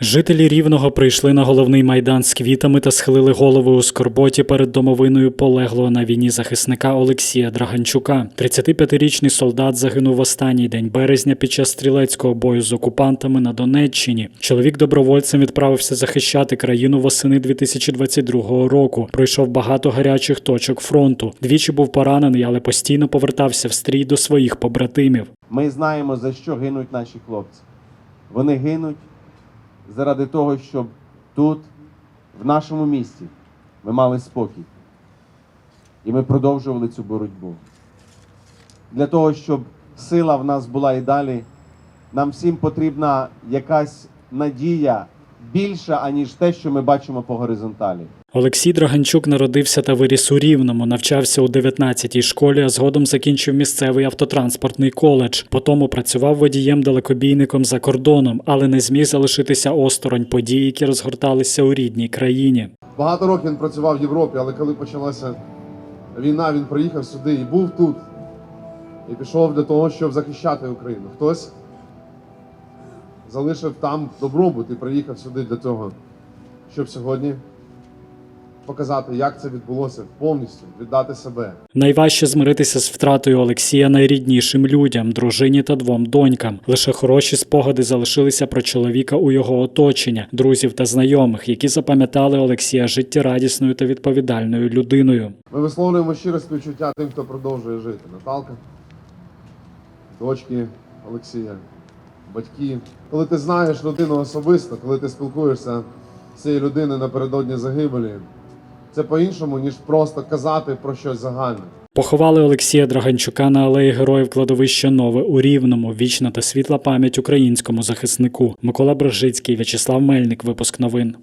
Жителі Рівного прийшли на головний майдан з квітами та схилили голови у скорботі перед домовиною полеглого на війні захисника Олексія Драганчука. 35-річний солдат загинув в останній день березня під час стрілецького бою з окупантами на Донеччині. Чоловік добровольцем відправився захищати країну восени 2022 року. Пройшов багато гарячих точок фронту. Двічі був поранений, але постійно повертався в стрій до своїх побратимів. Ми знаємо, за що гинуть наші хлопці. Вони гинуть заради того, щоб тут, в нашому місті, ми мали спокій. І ми продовжували цю боротьбу. Для того, щоб сила в нас була і далі, нам всім потрібна якась надія більша, аніж те, що ми бачимо по горизонталі. Олексій Драганчук народився та виріс у Рівному, навчався у 19-й школі, а згодом закінчив місцевий автотранспортний коледж. Потім працював водієм-далекобійником за кордоном, але не зміг залишитися осторонь подій, які розгорталися у рідній країні. Багато років він працював в Європі, але коли почалася війна, він приїхав сюди і був тут. І пішов для того, щоб захищати Україну. Хтось залишив там добробут і приїхав сюди для того, щоб сьогодні показати, як це відбулося повністю, віддати себе. Найважче змиритися з втратою Олексія найріднішим людям, дружині та двом донькам. Лише хороші спогади залишилися про чоловіка у його оточення, друзів та знайомих, які запам'ятали Олексія життєрадісною та відповідальною людиною. Ми висловлюємо щире співчуття тим, хто продовжує жити. Наталка, дочки Олексія, батьки. Коли ти знаєш людину особисто, коли ти спілкуєшся з цією людиною напередодні загибелі, це по-іншому, ніж просто казати про щось загальне. Поховали Олексія Драганчука на алеї Героїв кладовища Нове у Рівному. Вічна та світла пам'ять українському захиснику. Микола Брожицький, В'ячеслав Мельник. Випуск новин.